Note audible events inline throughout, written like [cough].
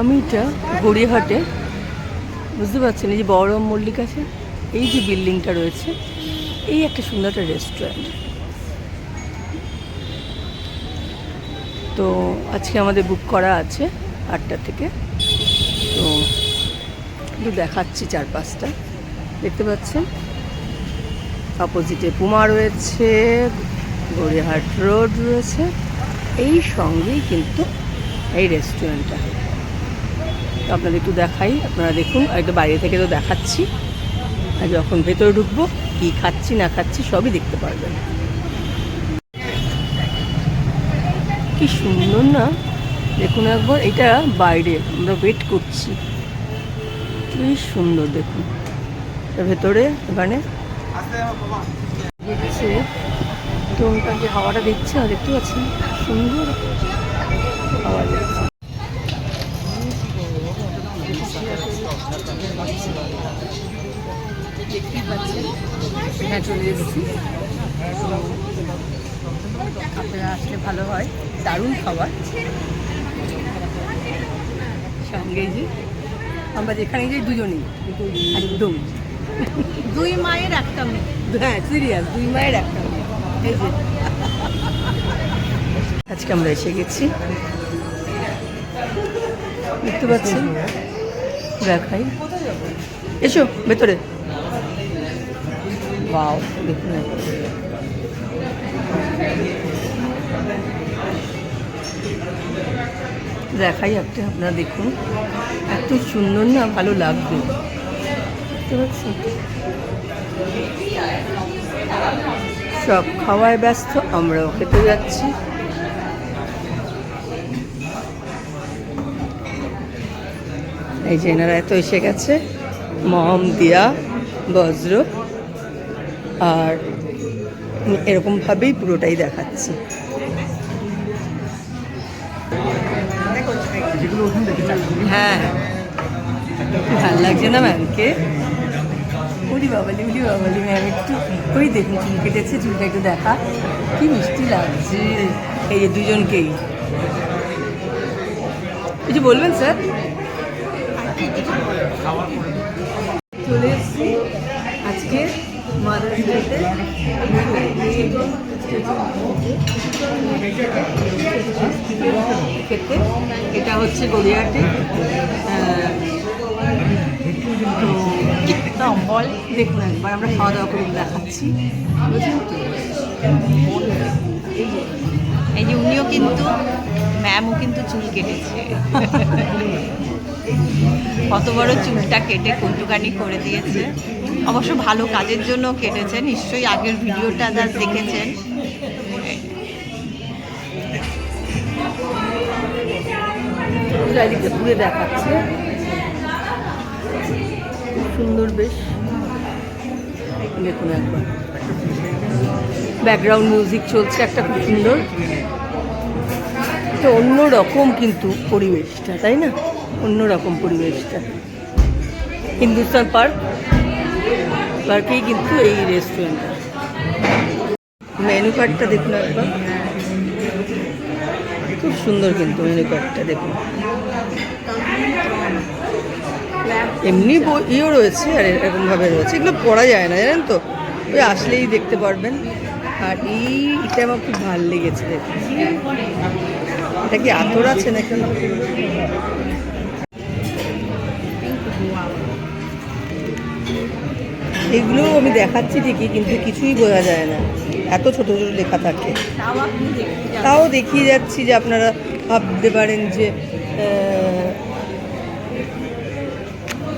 আমি এটা গড়িয়াহাটে। বুঝতে পারছেন? এই যে বড় মল্লিক আছে, এই যে বিল্ডিংটা রয়েছে, এই একটা সুন্দর একটা রেস্টুরেন্ট তো আজকে আমাদের বুক করা আছে আটটা থেকে। তো একটু দেখাচ্ছি চারপাশটা। দেখতে পাচ্ছেন? অপোজিটে পুমা রয়েছে, গড়িয়াহাট রোড রয়েছে। এই সঙ্গেই কিন্তু এই রেস্টুরেন্টটা তো আপনাদের একটু দেখাই। আপনারা দেখুন একটু বাইরে থেকে তো দেখাচ্ছি। আর যখন ভেতরে ঢুকবো, কী খাচ্ছি, না খাচ্ছি, সবই দেখতে পারবেন। কি সুন্দর না? দেখুন একবার, এটা বাইরে, আমরা ওয়েট করছি। কি সুন্দর, দেখুন। ভেতরে, এখানে। দিচ্ছে যে হাওয়াটা দিচ্ছে, আর দেখতে পাচ্ছেন সুন্দর। চলে এসেছি। আপনারা আসলে ভালো হয়। দারুণ খাবার। সঙ্গে যে আমরা যেখানে যাই দুজনেই। একদম। দুই মায়ের একটা মেয়ে। হ্যাঁ সিরিয়াস দুই মায়ের একটা মেয়ে। এই যে। আজকে আমরা এসে গেছি। দেখতে পাচ্ছেন? দেখাই এসো ভেতরে। বাও দেখুন। দেখাই একটা, আপনারা দেখুন। এত সুন্দর না, ভালো লাগবে। সব খাওয়ায় ব্যস্ত, আমরাও খেতে যাচ্ছি। এই যে এনারা এত এসে গেছে। মম, দিয়া, বজ্র। আর এরকমভাবেই পুরোটাই দেখাচ্ছি। হ্যাঁ। ভালো লাগছে না ম্যামকে উলি বাবালি উলি বাবালি ম্যাম একটু ওই দেখুন চুল কেটেছে চুলটা একটু দেখা। কি মিষ্টি লাগছে। এই যে দুজনকেই। কিছু বলবেন স্যার চলে খেতে। এটা হচ্ছে গড়িয়াহাটে আহ, তো অম্বল দেখুন একবার আমরা খাওয়া দাওয়া করে দেখাচ্ছি। এই যে উনিও কিন্তু ম্যামও কিন্তু চুল কেটেছে। কত বড় চুলটা কেটে কটুকানি করে দিয়েছে। অবশ্য ভালো কাজের জন্য কেটেছে, নিশ্চয়ই আগের ভিডিওটা যা দেখেছেন। ঘুরে দেখাচ্ছে। সুন্দর বেশ। দেখুন একবার। ব্যাকগ্রাউন্ড মিউজিক চলছে একটা খুব সুন্দর। অন্য রকম কিন্তু পরিবেশটা, তাই না? অন্য রকম পরিবেশটা। হিন্দুস্তান পার্ক, পার্কেই কিন্তু এই রেস্টুরেন্টটা মেনু কার্ডটা দেখুন একবার। খুব সুন্দর কিন্তু মেনু কার্ডটা দেখুন। এমনি ইয়েও রয়েছে আর এরকমভাবে রয়েছে। এগুলো পড়া যায় না, জানেন তো? ওই আসলেই দেখতে পারবেন। আর এই এটা আমার খুব ভালো লেগেছে দেখুন এটা কি আতর আছে নাকি? এগুলো আমি দেখাচ্ছি ঠিকই কিন্তু কিছুই বোঝা যায় না। এত ছোট ছোট লেখা থাকে। তাও দেখিয়ে যাচ্ছি যে আপনারা ভাবতে পারেন যে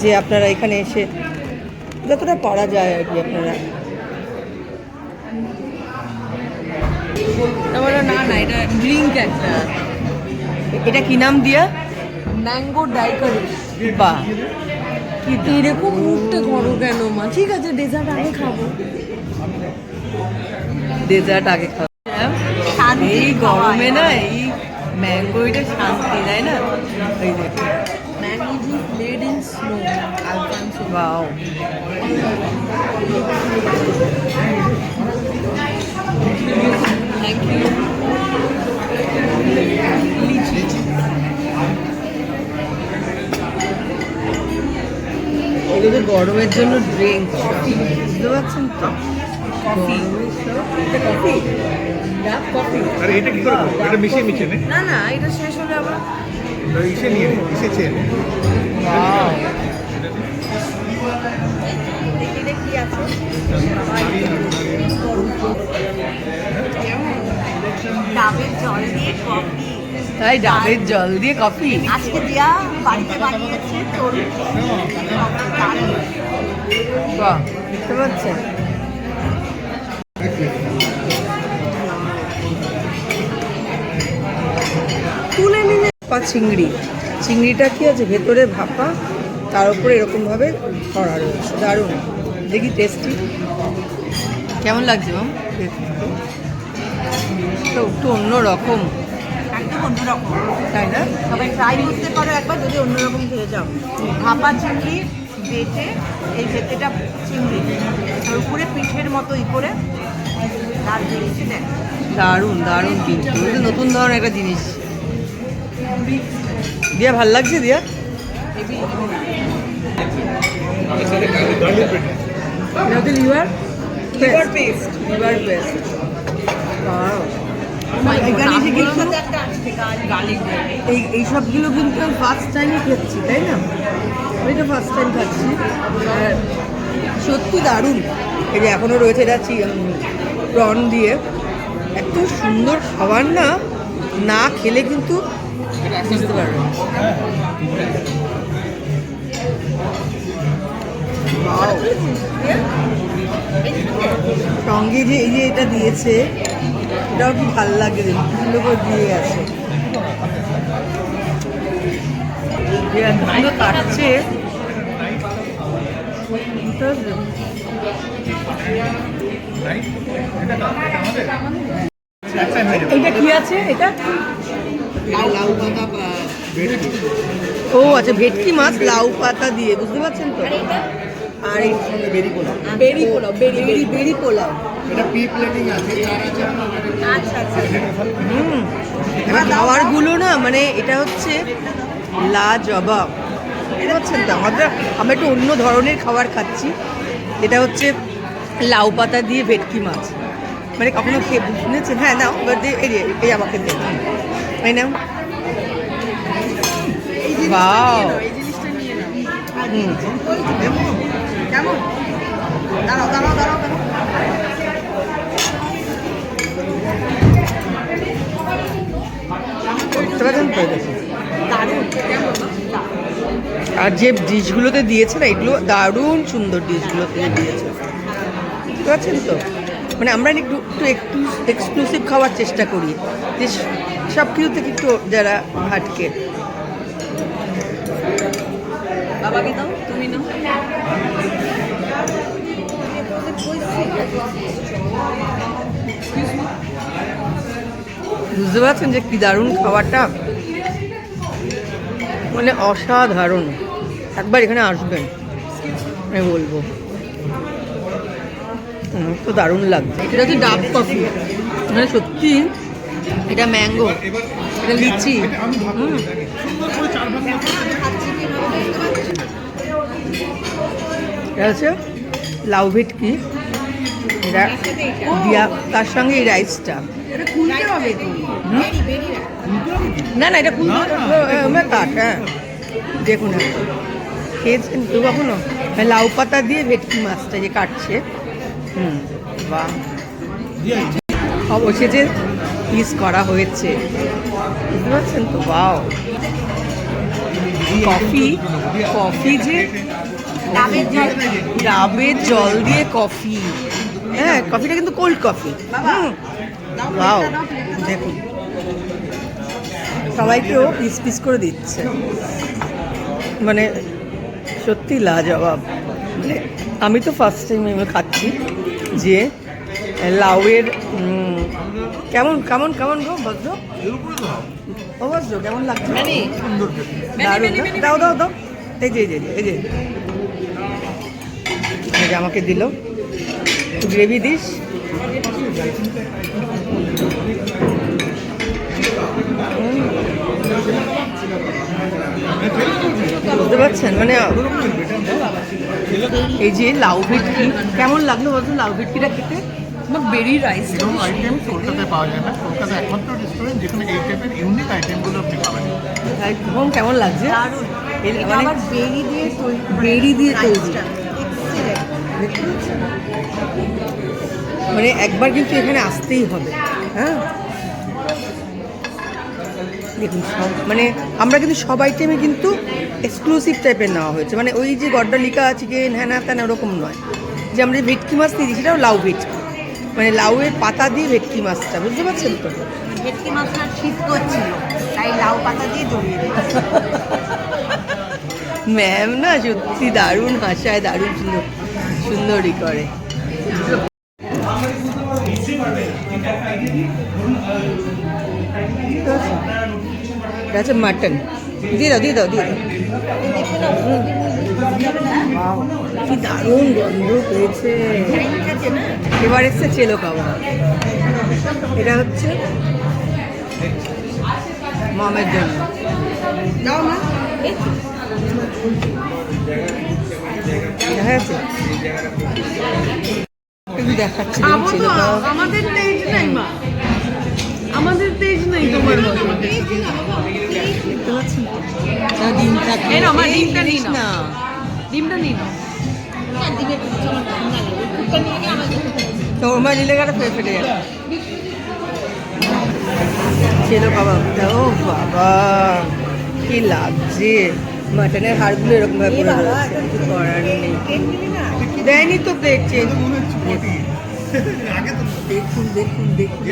যে আপনারা এখানে এসে যতটা পারা যায় আর কি আপনারা। না না এটা ড্রিঙ্ক একটা। এটা কি নাম দিয়া? ম্যাঙ্গো ডাইকারি বা? এরকম মুখটা করো কেন মা? ঠিক আছে ডেজার্ট আমি খাব। ডেজার্ট আগে শান্তি এই গরমে না এই ম্যাঙ্গো এটা শান্তি তাই না? ওই দেখুন mango juice made in snow alphonso বাও গরমের জন্য ড্রিঙ্ক বুঝতে পারছেন তো? কফি কফি ডাব কফি আরে এটা কি করে করব? এটা মিশিয়ে মিশিয়ে নে। না না এটা শেষ হলে আবার ইসে নিয়ে নে ইসে চেয়ে নে। দেখি দেখি আছে। তাই ডাবের জল দিয়ে কফি আজকে দিয়া বাড়িতে বানিয়েছে বুঝতে পারছেন? তুলে নিলে পা চিংড়ি। চিংড়িটা কি আছে? ভেতরে ভাপা তার উপরে এরকমভাবে করা রয়েছে। দারুণ। দেখি টেস্টি কেমন লাগছে ম্যাম তো। একটু অন্য রকম একদম অন্যরকম তাই না? সবাই ট্রাই করতে পারো একবার যদি অন্যরকম খেয়ে যাও। ভাপা চিংড়ি বেটে এই ভেতেটা চিংড়ি। আর উপরে পিঠের মতো ই করে তার দিয়েছি দেন দারুণ দারুণ কিন্তু। নতুন ধরনের একটা জিনিস। দিয়া ভালো লাগছে Diya? Liver liver paste liver paste এই এই সবগুলো কিন্তু আমি ফার্স্ট টাইমই খাচ্ছি তাই না? আমি তো ফার্স্ট টাইম খাচ্ছি। আর সত্যি দারুণ। এই যে এখনও রয়েছে এটা প্রন দিয়ে। এত সুন্দর খাবার না না খেলে কিন্তু বুঝতে পারবেন Wow. সঙ্গে যে এই যে এটা দিয়েছে এটাও কি ভালো লাগে? সুন্দর করে দিয়ে গেছে। কাটছে। কি আছে এটা? ও আচ্ছা ভেটকি মাছ লাউ পাতা দিয়ে বুঝতে পারছেন তো? আর বেরি পোলাও বেরি পোলাও বেরি বেরি বেরি পোলাও এটা পি প্লেটিং আছে আচ্ছা আচ্ছা। হুম। খাবারগুলো না মানে এটা হচ্ছে লা জবাব বুঝতে পারছেন তো আমরা আমরা একটু অন্য ধরনের খাবার খাচ্ছি। এটা হচ্ছে লাউ পাতা দিয়ে ভেটকি মাছ। মানে কখনো খেয়ে শুনেছেন? হ্যাঁ নাও এবার দিয়ে এই যে, এই আমাকে দে। এই নাও। বাও হুম। কেমন? দাঁড়াও দাঁড়াও দাঁড়াও আর যে ডিশগুলোতে দিয়েছে না এগুলো দারুণ সুন্দর ডিশগুলোতে দিয়েছে। বুঝতে পারছেন তো? মানে আমরা একটু একটু একটু এক্সক্লুসিভ খাওয়ার চেষ্টা করি। যে সব কিছু থেকে একটু যারা হাটকে বাবাকে দাও তুমি নাও। বুঝতে পারছেন যে কি দারুণ খাবারটা? মানে অসাধারণ। একবার এখানে আসবেন, আমি বলব। তো দারুণ লাগছে। এটা হচ্ছে ডাব কফি। মানে সত্যি, এটা ম্যাঙ্গো, এটা লিচি। এটা হচ্ছে লাউ ভেটকি। এটা দিয়া তার সঙ্গে এই রাইসটা না না এটা কাট হ্যাঁ। দেখুন এখন খেয়েছেন তো কখনো? হ্যাঁ, লাউ পাতা দিয়ে ভেটকি মাছটা যে কাটছে। হুম বাহ। অবশেষে পিস করা হয়েছে। বুঝতে পারছেন তো? বাও কফি কফি যে ডাবের জল দিয়ে কফি। হ্যাঁ কফিটা কিন্তু কোল্ড কফি বাও দেখুন। সবাইকেও পিস পিস করে দিচ্ছে। মানে সত্যি লাজবাব। মানে আমি তো ফার্স্ট টাইম এগুলো খাচ্ছি যে লাউয়ের কেমন কেমন কেমন গো ভদ্র? ও ভদ্র কেমন লাগছে? দাও দাও দাও। এই যে এই যে। এই যে আমাকে দিল। Gravy this. বুঝতে পারছেন? মানে এই যে লাউ ভেটকি কেমন লাগল বলতো লাউ ভেটকিটা খেতে? বেরি রাইস এরকম আইটেম কলকাতায় পাওয়া যায় না। কলকাতায় একমাত্র রেস্টুরেন্ট যেখানে এই টাইপের ইউনিক আইটেমগুলো আপনি পাবেন। কেমন লাগছে? আবার বেরি দিয়ে বেরি দিয়ে তৈরি রাইসটা excellent। দেখতে পাচ্ছেন? মানে একবার কিন্তু এখানে আসতেই হবে হ্যাঁ? দেখুন সব মানে আমরা কিন্তু সব আইটেমে কিন্তু এক্সক্লুসিভ টাইপের নেওয়া হয়েছে। মানে ওই যে গড্ডালিকা চিকেন হ্যানা ত্যানা ওরকম নয়। যে আমরা যে ভেটকি মাছ দিয়েছি সেটাও লাউ ভেটকি। মানে লাউয়ের পাতা দিয়ে ভেটকি মাছটা বুঝতে পারছেন তো? ভেটকি মাছটা শীত করছিল তাই লাউ পাতা দিয়ে জড়িয়ে ম্যাম [laughs] না সত্যি দারুণ হাসায় দারুণ সুন্দর। সুন্দরই করে। হচ্ছে মাটন দিয়ে দাও দিয়ে দাও দিয়ে দাও। কি দারুণ গন্ধ পেয়েছে। এবার এসছে চেলো কাবাব। এটা হচ্ছে মামের জন্য। দাও মা দেখা যাচ্ছে দেখাচ্ছি আমাদের তেজ নাই মা। আমাদের তেজ নেই তোমার দেখতে পাচ্ছেন না ডিম এই নাও, মা, ডিমটা নিয়ে না ডিমটা নিয়ে নাও। তো ওমা নিলে গেলে ফেটে ফেটে যাবে? চেলো কাবাবটা ও বাবা কি লাগছে? মাটনের হাড়গুলো এরকম ভাবে পড়ে রয়েছে। কিছু করার নেই। দেয়নি তো প্লেট চেঞ্জ আগে তো দেখুন দেখুন দেখুন?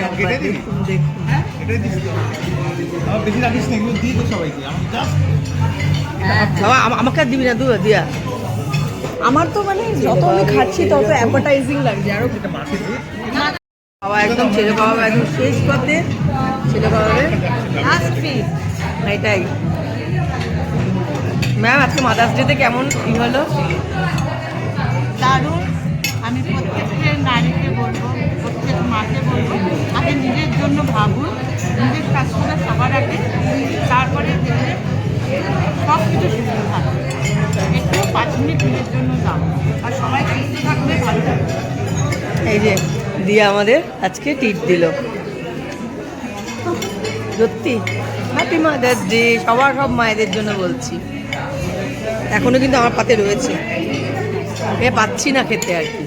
দেখুন দেখুন এটাই দিস তো। বেশি রাখিস না এগুলো দিয়ে দে সবাইকে আমি জাস্ট বাবা আমাকে আর দিবি না দু দিয়া। আমার তো মানে যত আমি খাচ্ছি তত অ্যাডভার্টাইজিং লাগছে। আরও বাবা একদম ছেলে বাবা একদম শেষ করতে ছেলে পিস এটাই ম্যাম আজকে মাদার্স ডেতে কেমন ই হলো? দারুণ। আমি প্রত্যেকটা নারীকে বলব প্রত্যেক মাকে বলব আগে নিজের জন্য ভাবুন নিজের স্বাস্থ্যটা সবার আগে তারপরে সব কিছু সুস্থ থাকবে। একটু পাঁচ মিনিট নিজের জন্য দাও আর সবাই সুস্থ থাকবে ভালো থাকবে। এই যে দিয়ে আমাদের আজকে টিট দিল। সত্যি? হ্যাপি মাদার্স ডে সবার সব মায়েদের জন্য বলছি। এখনও কিন্তু আমার পাতে রয়েছে। এ পাচ্ছি না খেতে আর কি।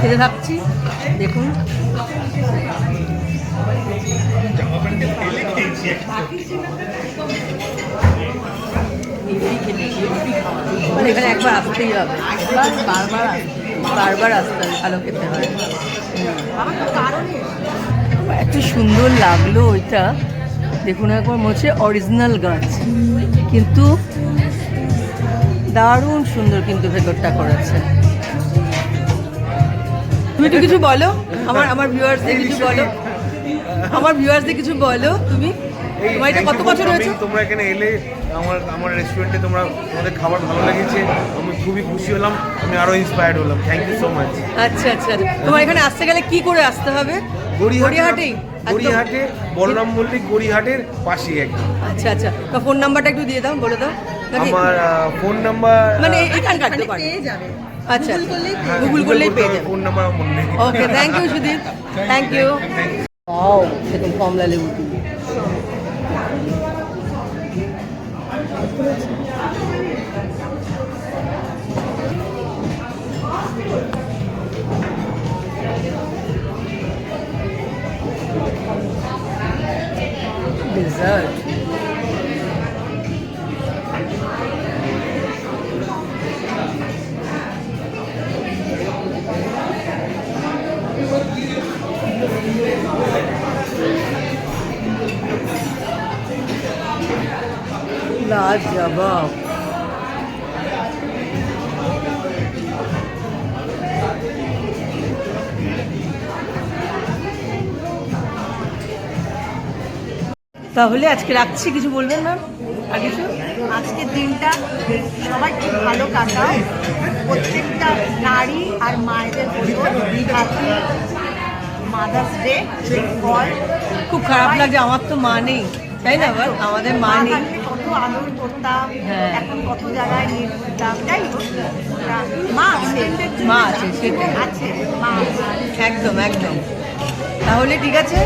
খেতে থাকছি। দেখুন। মানে এখানে একবার আসতেই হবে। বারবার বারবার আসতে হবে, ভালো খেতে হয়। এত সুন্দর লাগল ওইটা। দেখুন একবার মনে হচ্ছে অরিজিনাল গাছ। কিন্তু দারুণ সুন্দর কিন্তু ভেতরটা করেছে। তুমি তো কিছু বলো? আমার আমার ভিউয়ার্সদের কিছু বলো? আমার ভিউয়ার্সদের কিছু বলো তুমি? তোমার এটা কত বছর হয়েছে? তোমরা এখানে এলে আমার আমার রেস্টুরেন্টে তোমরা তোমাদের খাবার ভালো লেগেছে। আমি খুবই খুশি হলাম আমি আরও ইন্সপায়ার্ড হলাম। থ্যাংক ইউ সো মাচ আচ্ছা আচ্ছা। আচ্ছা। তোমার এখানে আসতে গেলে কি করে আসতে হবে? গড়িয়াহাটেই? একদম। গড়িয়াহাটে বলরাম মল্লিক গড়িয়াহাটের পাশেই একদম। আচ্ছা আচ্ছা। তো ফোন নাম্বারটা একটু দিয়ে দাও বলে দাও। আমার ফোন নাম্বার মানে এখানকার পেয়ে যাবে। আচ্ছা গুগল করলেই পেয়ে যাবে ফোন নাম্বার আমার মনে নেই okay thank you Sudip thank you ও সেরকম কমলা লেবু দিয়ে। Dessert. লাজবাব তাহলে আজকে রাখছি কিছু বলবেন ম্যাম আর কিছু আজকের দিনটা সবাই খুব ভালো কাটাও। প্রত্যেকটা নারী আর মায়েদের হ্যাপি মাদার্স ডে বল খুব খারাপ লাগে আমার তো মা নেই। তাই না আমাদের মা নেই। কত আদর করতাম হ্যাঁ। এখন কত জায়গায় নিয়ে ঘুরতাম যাই হোক মা আছে মা আছে সেটাই আছে মা আছে। একদম একদম তাহলে ঠিক আছে